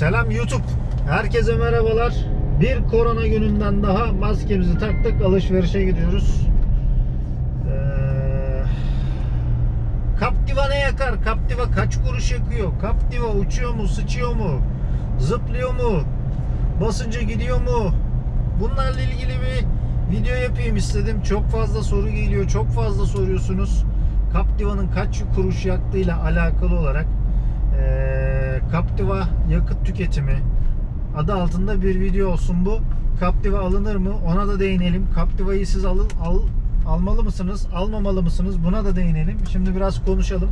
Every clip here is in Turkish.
Selam YouTube. Herkese merhabalar. Bir korona gününden daha maskemizi taktık. Alışverişe gidiyoruz. Ee, Captiva ne yakar? Captiva kaç kuruş yakıyor? Captiva uçuyor mu? Sıçıyor mu? Zıplıyor mu? Basınca gidiyor mu? Bunlarla ilgili bir video yapayım istedim. Çok fazla soru geliyor. Çok fazla soruyorsunuz. Captiva'nın kaç kuruş yaktığıyla alakalı olarak ee, Captiva yakıt tüketimi adı altında bir video olsun bu. Captiva alınır mı? Ona da değinelim. Captiva'yı siz alın, al, almalı mısınız? Almamalı mısınız? Buna da değinelim. Şimdi biraz konuşalım.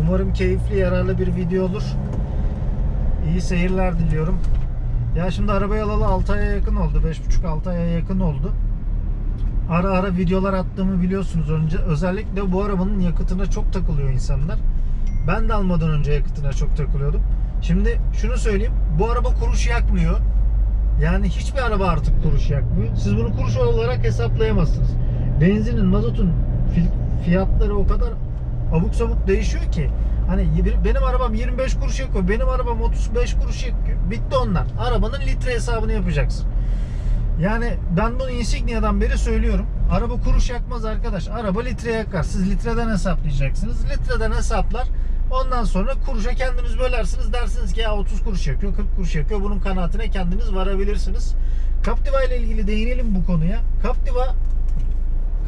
Umarım keyifli, yararlı bir video olur. İyi seyirler diliyorum. Ya şimdi arabayı alalı 6 aya yakın oldu. 5,5-6 aya yakın oldu. Ara ara videolar attığımı biliyorsunuz önce. Özellikle bu arabanın yakıtına çok takılıyor insanlar. Ben de almadan önce yakıtına çok takılıyordum. Şimdi şunu söyleyeyim. Bu araba kuruş yakmıyor. Yani hiçbir araba artık kuruş yakmıyor. Siz bunu kuruş olarak hesaplayamazsınız. Benzinin, mazotun fi- fiyatları o kadar abuk sabuk değişiyor ki. Hani benim arabam 25 kuruş yakıyor. Benim arabam 35 kuruş yakıyor. Bitti onlar. Arabanın litre hesabını yapacaksın. Yani ben bunu Insignia'dan beri söylüyorum. Araba kuruş yakmaz arkadaş. Araba litre yakar. Siz litreden hesaplayacaksınız. Litreden hesaplar. Ondan sonra kuruşa kendiniz bölersiniz. Dersiniz ki ya 30 kuruş yakıyor, 40 kuruş yakıyor. Bunun kanaatine kendiniz varabilirsiniz. Captiva ile ilgili değinelim bu konuya. Captiva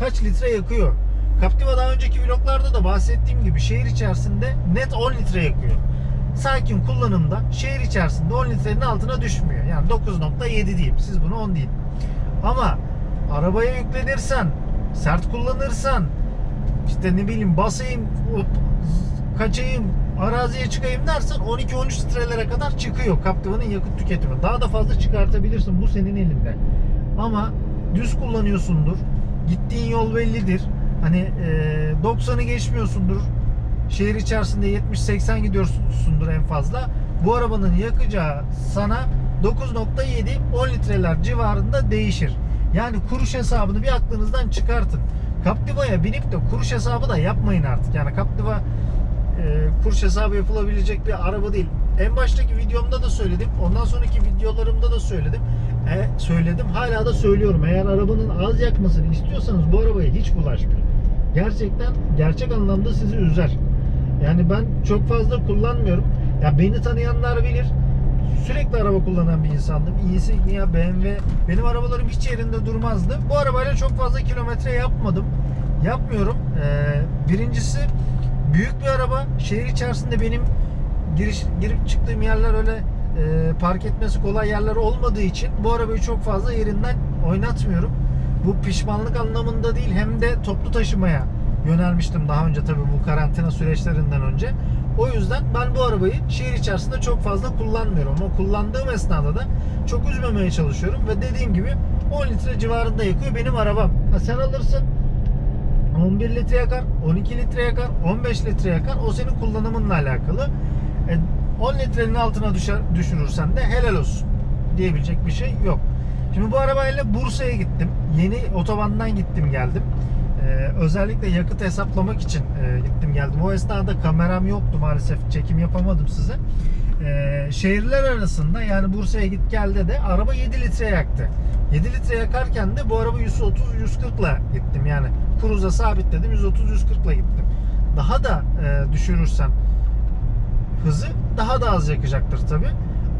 kaç litre yakıyor? Captiva daha önceki vloglarda da bahsettiğim gibi şehir içerisinde net 10 litre yakıyor. Sakin kullanımda şehir içerisinde 10 litrenin altına düşmüyor. Yani 9.7 diyeyim. Siz bunu 10 deyin. Ama arabaya yüklenirsen, sert kullanırsan, işte ne bileyim basayım, kaçayım, araziye çıkayım dersen 12-13 litrelere kadar çıkıyor Captiva'nın yakıt tüketimi. Daha da fazla çıkartabilirsin. Bu senin elinde. Ama düz kullanıyorsundur. Gittiğin yol bellidir. Hani e, 90'ı geçmiyorsundur. Şehir içerisinde 70-80 gidiyorsundur en fazla. Bu arabanın yakacağı sana 9.7 10 litreler civarında değişir. Yani kuruş hesabını bir aklınızdan çıkartın. Captiva'ya binip de kuruş hesabı da yapmayın artık. Yani Captiva e, kuruş hesabı yapılabilecek bir araba değil. En baştaki videomda da söyledim. Ondan sonraki videolarımda da söyledim. E, söyledim. Hala da söylüyorum. Eğer arabanın az yakmasını istiyorsanız bu arabaya hiç bulaşmayın. Gerçekten gerçek anlamda sizi üzer. Yani ben çok fazla kullanmıyorum. Ya beni tanıyanlar bilir. Sürekli araba kullanan bir insandım. Insignia, BMW. Benim arabalarım hiç yerinde durmazdı. Bu arabayla çok fazla kilometre yapmadım. Yapmıyorum. Ee, birincisi büyük bir araba. Şehir içerisinde benim giriş girip çıktığım yerler öyle e, park etmesi kolay yerler olmadığı için bu arabayı çok fazla yerinden oynatmıyorum. Bu pişmanlık anlamında değil hem de toplu taşımaya yönelmiştim daha önce tabii bu karantina süreçlerinden önce. O yüzden ben bu arabayı şehir içerisinde çok fazla kullanmıyorum. Ama kullandığım esnada da çok üzmemeye çalışıyorum ve dediğim gibi 10 litre civarında yakıyor benim arabam. Ha sen alırsın 11 litre yakar, 12 litre yakar, 15 litre yakar. O senin kullanımınla alakalı. E, 10 litrenin altına düşer, düşürürsen de helal olsun diyebilecek bir şey yok. Şimdi bu arabayla Bursa'ya gittim. Yeni otobandan gittim geldim. Ee, özellikle yakıt hesaplamak için e, gittim geldim. O esnada kameram yoktu maalesef. Çekim yapamadım size. Ee, şehirler arasında yani Bursa'ya git gelde de araba 7 litre yaktı. 7 litre yakarken de bu araba 130-140 ile gittim. Yani cruise'a sabitledim 130-140 ile gittim. Daha da e, düşürürsem hızı daha da az yakacaktır tabi.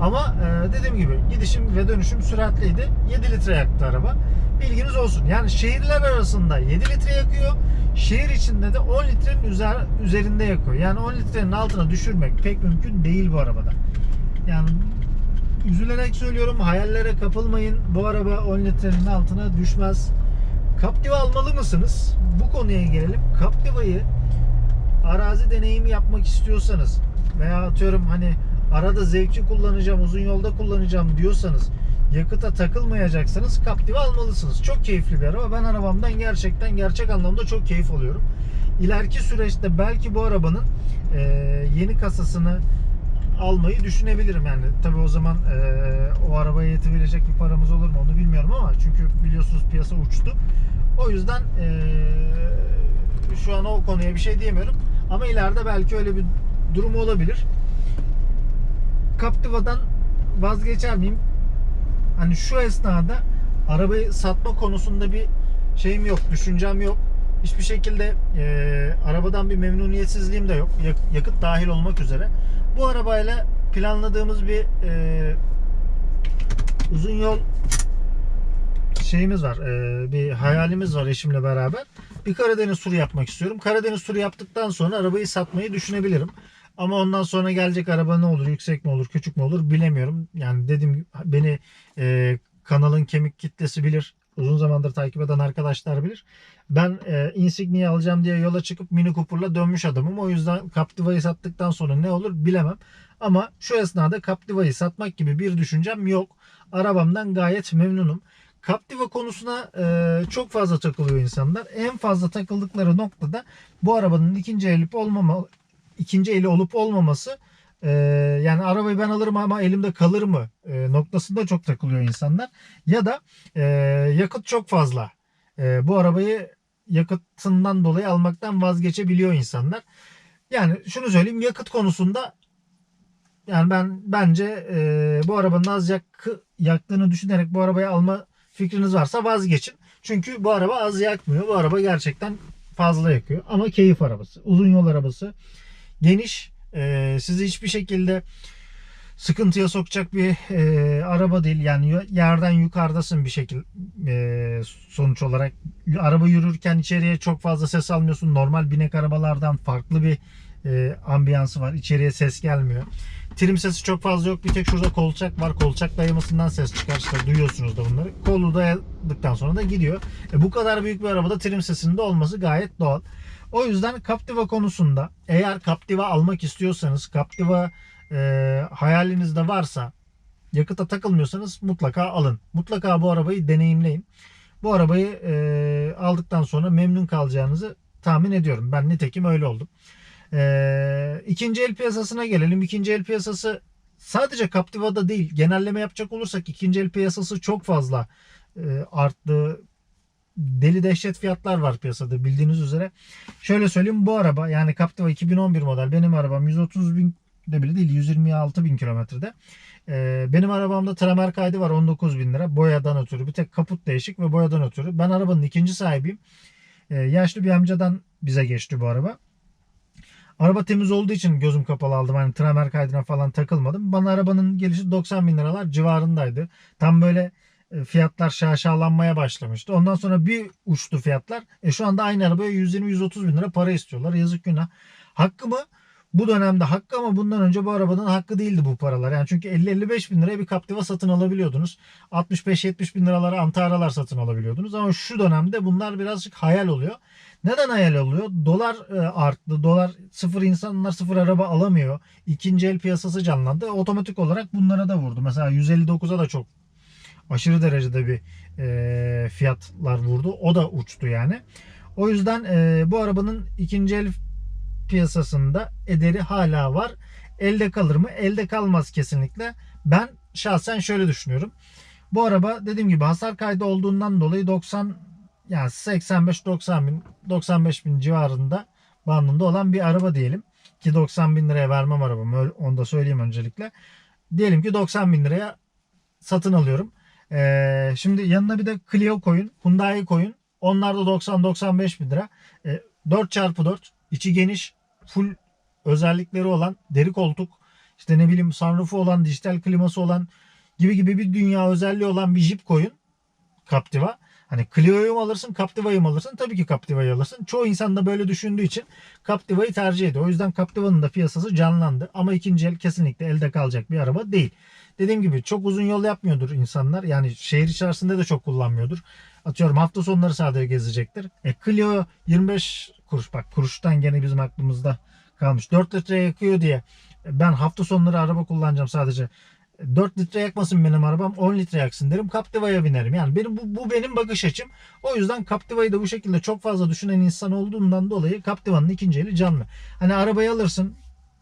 Ama e, dediğim gibi gidişim ve dönüşüm süratliydi. 7 litre yaktı araba. Bilginiz olsun. Yani şehirler arasında 7 litre yakıyor. Şehir içinde de 10 litrenin üzer, üzerinde yakıyor. Yani 10 litrenin altına düşürmek pek mümkün değil bu arabada. Yani üzülerek söylüyorum hayallere kapılmayın. Bu araba 10 litrenin altına düşmez. Captiva almalı mısınız? Bu konuya gelelim. Captiva'yı arazi deneyimi yapmak istiyorsanız veya atıyorum hani arada zevkli kullanacağım, uzun yolda kullanacağım diyorsanız yakıta takılmayacaksanız Captiva almalısınız. Çok keyifli bir araba. Ben arabamdan gerçekten gerçek anlamda çok keyif alıyorum. İleriki süreçte belki bu arabanın e, yeni kasasını almayı düşünebilirim yani. Tabi o zaman e, o arabaya yetebilecek bir paramız olur mu onu bilmiyorum ama çünkü biliyorsunuz piyasa uçtu. O yüzden e, şu an o konuya bir şey diyemiyorum. Ama ileride belki öyle bir durum olabilir. Captiva'dan vazgeçer miyim? Hani şu esnada arabayı satma konusunda bir şeyim yok, düşüncem yok. Hiçbir şekilde e, arabadan bir memnuniyetsizliğim de yok. Yak- yakıt dahil olmak üzere. Bu arabayla planladığımız bir e, uzun yol şeyimiz var. e, bir hayalimiz var eşimle beraber. Bir Karadeniz turu yapmak istiyorum. Karadeniz turu yaptıktan sonra arabayı satmayı düşünebilirim. Ama ondan sonra gelecek araba ne olur, yüksek mi olur, küçük mü olur bilemiyorum. Yani dedim beni e, kanalın kemik kitlesi bilir. Uzun zamandır takip eden arkadaşlar bilir. Ben e, Insignia'yı alacağım diye yola çıkıp Mini Cooper'la dönmüş adamım. O yüzden Captiva'yı sattıktan sonra ne olur bilemem. Ama şu esnada Captiva'yı satmak gibi bir düşüncem yok. Arabamdan gayet memnunum. Captiva konusuna e, çok fazla takılıyor insanlar. En fazla takıldıkları noktada bu arabanın ikinci eli olmama ikinci eli olup olmaması e, yani arabayı ben alırım ama elimde kalır mı e, noktasında çok takılıyor insanlar. Ya da e, yakıt çok fazla. E, bu arabayı yakıtından dolayı almaktan vazgeçebiliyor insanlar. Yani şunu söyleyeyim yakıt konusunda yani ben bence e, bu arabanın az yakı, yaktığını düşünerek bu arabayı alma fikriniz varsa vazgeçin. Çünkü bu araba az yakmıyor. Bu araba gerçekten fazla yakıyor. Ama keyif arabası. Uzun yol arabası. Geniş. E, sizi hiçbir şekilde sıkıntıya sokacak bir e, araba değil. Yani yerden yukarıdasın bir şekil e, sonuç olarak. Araba yürürken içeriye çok fazla ses almıyorsun. Normal binek arabalardan farklı bir e, ambiyansı var. İçeriye ses gelmiyor. Trim sesi çok fazla yok. Bir tek şurada kolçak var. Kolçak dayamasından ses çıkar. İşte duyuyorsunuz da bunları. Kolu dayadıktan sonra da gidiyor. E, bu kadar büyük bir arabada trim sesinin olması gayet doğal. O yüzden Captiva konusunda eğer Captiva almak istiyorsanız Captiva e, hayalinizde varsa yakıta takılmıyorsanız mutlaka alın. Mutlaka bu arabayı deneyimleyin. Bu arabayı e, aldıktan sonra memnun kalacağınızı tahmin ediyorum. Ben nitekim öyle oldum. E, ikinci el piyasasına gelelim. İkinci el piyasası sadece Captiva'da değil genelleme yapacak olursak ikinci el piyasası çok fazla e, arttı. Deli dehşet fiyatlar var piyasada bildiğiniz üzere. Şöyle söyleyeyim bu araba yani Captiva 2011 model benim arabam 130 bin de bile değil 126 bin kilometrede. Ee, benim arabamda tramer kaydı var 19 bin lira boyadan ötürü bir tek kaput değişik ve boyadan ötürü. Ben arabanın ikinci sahibiyim. Ee, yaşlı bir amcadan bize geçti bu araba. Araba temiz olduğu için gözüm kapalı aldım. Hani tramer kaydına falan takılmadım. Bana arabanın gelişi 90 bin liralar civarındaydı. Tam böyle fiyatlar şaşalanmaya başlamıştı. Ondan sonra bir uçtu fiyatlar. E şu anda aynı arabaya 120-130 bin lira para istiyorlar. Yazık günah. Hakkı mı? Bu dönemde hakkı ama bundan önce bu arabanın hakkı değildi bu paralar. Yani çünkü 50-55 bin liraya bir Captiva satın alabiliyordunuz. 65-70 bin liralara Antara'lar satın alabiliyordunuz. Ama şu dönemde bunlar birazcık hayal oluyor. Neden hayal oluyor? Dolar e, arttı. Dolar sıfır insanlar sıfır araba alamıyor. İkinci el piyasası canlandı. Otomatik olarak bunlara da vurdu. Mesela 159'a da çok aşırı derecede bir e, fiyatlar vurdu. O da uçtu yani. O yüzden e, bu arabanın ikinci el piyasasında ederi hala var. Elde kalır mı? Elde kalmaz kesinlikle. Ben şahsen şöyle düşünüyorum. Bu araba dediğim gibi hasar kaydı olduğundan dolayı 90 yani 85-90 bin 95 bin civarında bandında olan bir araba diyelim. Ki 90 bin liraya vermem arabamı. Onu da söyleyeyim öncelikle. Diyelim ki 90 bin liraya satın alıyorum. Ee, şimdi yanına bir de Clio koyun. Hyundai koyun. Onlar da 90-95 bin lira. Ee, 4x4 içi geniş full özellikleri olan deri koltuk işte ne bileyim sunroofu olan dijital kliması olan gibi gibi bir dünya özelliği olan bir Jeep koyun Captiva. Hani Clio'yu mu alırsın, Captiva'yı mı alırsın? Tabii ki Captiva'yı alırsın. Çoğu insan da böyle düşündüğü için Captiva'yı tercih ediyor. O yüzden Captiva'nın da piyasası canlandı. Ama ikinci el kesinlikle elde kalacak bir araba değil. Dediğim gibi çok uzun yol yapmıyordur insanlar. Yani şehir içerisinde de çok kullanmıyordur. Atıyorum hafta sonları sadece gezecektir. E Clio 25 kuruş bak kuruştan gene bizim aklımızda kalmış. 4 litre yakıyor diye ben hafta sonları araba kullanacağım sadece. 4 litre yakmasın benim arabam 10 litre yaksın derim Captiva'ya binerim. Yani benim bu, bu benim bakış açım. O yüzden Captiva'yı da bu şekilde çok fazla düşünen insan olduğundan dolayı Captiva'nın ikinci eli canlı. Hani arabayı alırsın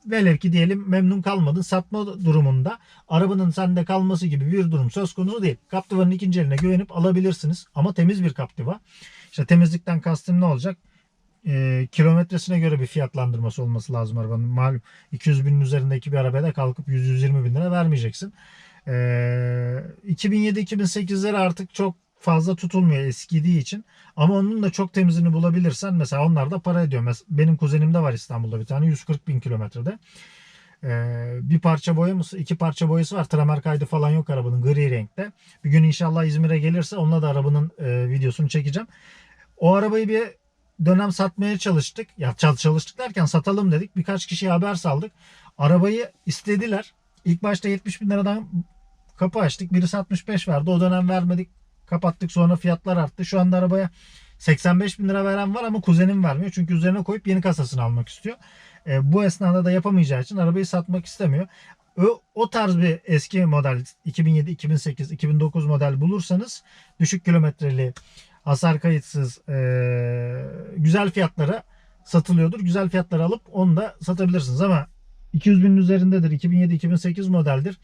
velev ki diyelim memnun kalmadın satma durumunda arabanın sende kalması gibi bir durum söz konusu değil. Captiva'nın ikinci eline güvenip alabilirsiniz ama temiz bir Captiva. İşte temizlikten kastım ne olacak? e, kilometresine göre bir fiyatlandırması olması lazım arabanın. Malum 200 binin üzerindeki bir arabaya da kalkıp 100-120 bin lira vermeyeceksin. Ee, 2007-2008'ler artık çok fazla tutulmuyor eskidiği için. Ama onun da çok temizini bulabilirsen mesela onlar da para ediyor. Mes- Benim kuzenimde var İstanbul'da bir tane 140 bin kilometrede. Ee, bir parça boya mı iki parça boyası var. Tramer kaydı falan yok arabanın gri renkte. Bir gün inşallah İzmir'e gelirse onunla da arabanın e, videosunu çekeceğim. O arabayı bir dönem satmaya çalıştık. Ya çal- çalıştık derken satalım dedik. Birkaç kişiye haber saldık. Arabayı istediler. İlk başta 70 bin liradan kapı açtık. Birisi 65 verdi. O dönem vermedik. Kapattık. Sonra fiyatlar arttı. Şu anda arabaya 85 bin lira veren var ama kuzenim vermiyor. Çünkü üzerine koyup yeni kasasını almak istiyor. E, bu esnada da yapamayacağı için arabayı satmak istemiyor. O, o tarz bir eski model 2007, 2008, 2009 model bulursanız düşük kilometreli hasar kayıtsız e, güzel fiyatlara satılıyordur. Güzel fiyatlara alıp onu da satabilirsiniz ama 200 binin üzerindedir. 2007-2008 modeldir.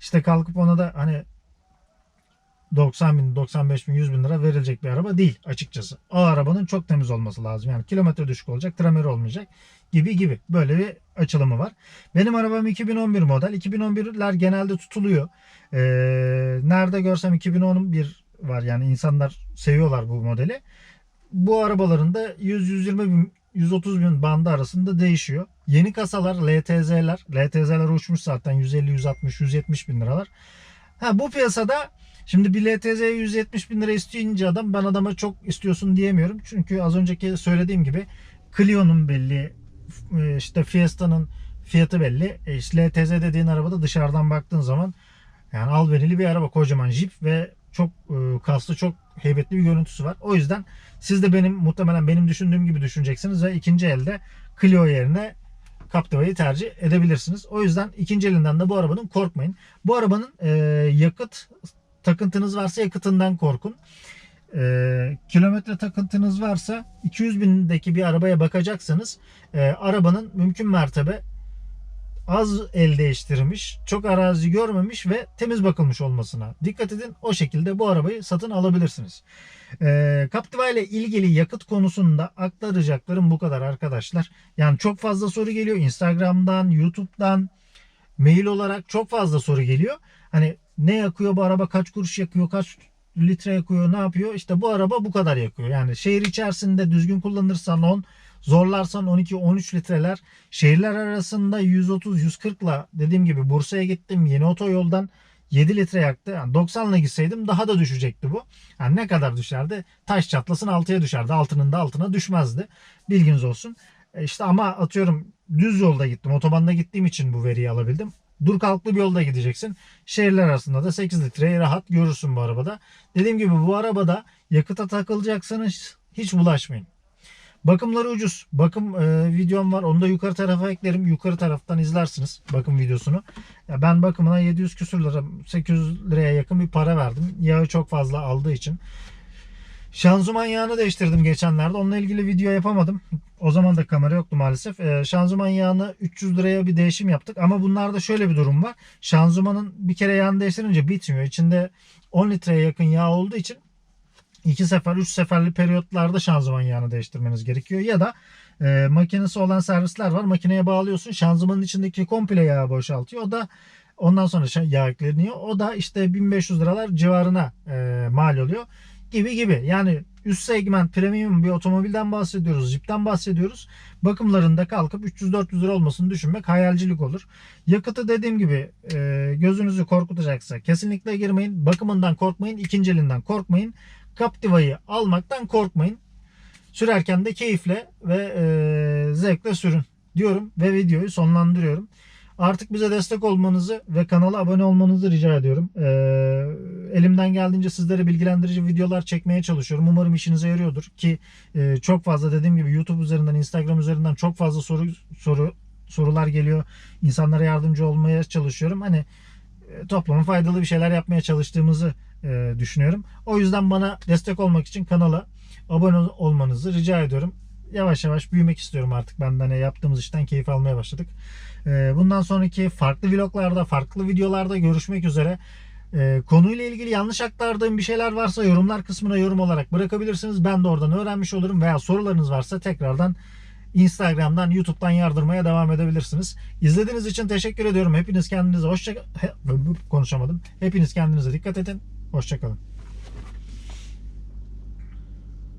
İşte kalkıp ona da hani 90 bin, 95 bin, 100 bin lira verilecek bir araba değil açıkçası. O arabanın çok temiz olması lazım. Yani kilometre düşük olacak, trameri olmayacak gibi gibi. Böyle bir açılımı var. Benim arabam 2011 model. 2011'ler genelde tutuluyor. Ee, nerede görsem 2011 var. Yani insanlar seviyorlar bu modeli. Bu arabaların da 100-120 bin 130 bin bandı arasında değişiyor. Yeni kasalar LTZ'ler. LTZ'ler uçmuş zaten 150, 160, 170 bin liralar. Ha, bu piyasada şimdi bir LTZ'ye 170 bin lira isteyince adam ben adama çok istiyorsun diyemiyorum. Çünkü az önceki söylediğim gibi Clio'nun belli e, işte Fiesta'nın fiyatı belli. E işte LTZ dediğin arabada dışarıdan baktığın zaman yani albenili bir araba kocaman jip ve çok e, kaslı çok heybetli bir görüntüsü var. O yüzden siz de benim muhtemelen benim düşündüğüm gibi düşüneceksiniz ve ikinci elde Clio yerine Captiva'yı tercih edebilirsiniz. O yüzden ikinci elinden de bu arabanın korkmayın. Bu arabanın e, yakıt takıntınız varsa yakıtından korkun. E, kilometre takıntınız varsa 200 bindeki bir arabaya bakacaksanız e, arabanın mümkün mertebe az el değiştirmiş, çok arazi görmemiş ve temiz bakılmış olmasına dikkat edin. O şekilde bu arabayı satın alabilirsiniz. Ee, Captiva ile ilgili yakıt konusunda aktaracaklarım bu kadar arkadaşlar. Yani çok fazla soru geliyor Instagram'dan, YouTube'dan, mail olarak çok fazla soru geliyor. Hani ne yakıyor bu araba, kaç kuruş yakıyor, kaç litre yakıyor, ne yapıyor? İşte bu araba bu kadar yakıyor. Yani şehir içerisinde düzgün kullanırsan 10, zorlarsan 12-13 litreler. Şehirler arasında 130-140 ile dediğim gibi Bursa'ya gittim. Yeni otoyoldan 7 litre yaktı. Yani 90 ile gitseydim daha da düşecekti bu. Yani ne kadar düşerdi? Taş çatlasın 6'ya düşerdi. Altının da altına düşmezdi. Bilginiz olsun. E işte ama atıyorum düz yolda gittim. Otobanda gittiğim için bu veriyi alabildim. Dur kalklı bir yolda gideceksin. Şehirler arasında da 8 litreyi rahat görürsün bu arabada. Dediğim gibi bu arabada yakıta takılacaksanız hiç bulaşmayın. Bakımları ucuz. Bakım e, videom var. Onu da yukarı tarafa eklerim. Yukarı taraftan izlersiniz bakım videosunu. Ya ben bakımına 700 küsür lira 800 liraya yakın bir para verdim. Yağı çok fazla aldığı için. Şanzıman yağını değiştirdim geçenlerde. Onunla ilgili video yapamadım. O zaman da kamera yoktu maalesef. Ee, şanzıman yağını 300 liraya bir değişim yaptık. Ama bunlarda şöyle bir durum var. Şanzımanın bir kere yağını değiştirince bitmiyor. İçinde 10 litreye yakın yağ olduğu için iki sefer, üç seferli periyotlarda şanzıman yağını değiştirmeniz gerekiyor. Ya da e, makinesi olan servisler var. Makineye bağlıyorsun. Şanzımanın içindeki komple yağı boşaltıyor. O da ondan sonra yağ ekleniyor. O da işte 1500 liralar civarına e, mal oluyor. Gibi gibi. Yani üst segment premium bir otomobilden bahsediyoruz. Jeep'ten bahsediyoruz. Bakımlarında kalkıp 300-400 lira olmasını düşünmek hayalcilik olur. Yakıtı dediğim gibi e, gözünüzü korkutacaksa kesinlikle girmeyin. Bakımından korkmayın. ikinci elinden korkmayın. Captiva'yı almaktan korkmayın. Sürerken de keyifle ve e, zevkle sürün diyorum ve videoyu sonlandırıyorum. Artık bize destek olmanızı ve kanala abone olmanızı rica ediyorum. E, elimden geldiğince sizlere bilgilendirici videolar çekmeye çalışıyorum. Umarım işinize yarıyordur ki e, çok fazla dediğim gibi YouTube üzerinden, Instagram üzerinden çok fazla soru soru sorular geliyor. İnsanlara yardımcı olmaya çalışıyorum. Hani e, topluma faydalı bir şeyler yapmaya çalıştığımızı e, düşünüyorum. O yüzden bana destek olmak için kanala abone olmanızı rica ediyorum. Yavaş yavaş büyümek istiyorum artık. Ben de hani yaptığımız işten keyif almaya başladık. E, bundan sonraki farklı vloglarda, farklı videolarda görüşmek üzere. E, konuyla ilgili yanlış aktardığım bir şeyler varsa yorumlar kısmına yorum olarak bırakabilirsiniz. Ben de oradan öğrenmiş olurum veya sorularınız varsa tekrardan Instagram'dan, YouTube'dan yardırmaya devam edebilirsiniz. İzlediğiniz için teşekkür ediyorum. Hepiniz kendinize hoşça konuşamadım. Hepiniz kendinize dikkat edin. Hoşçakalın.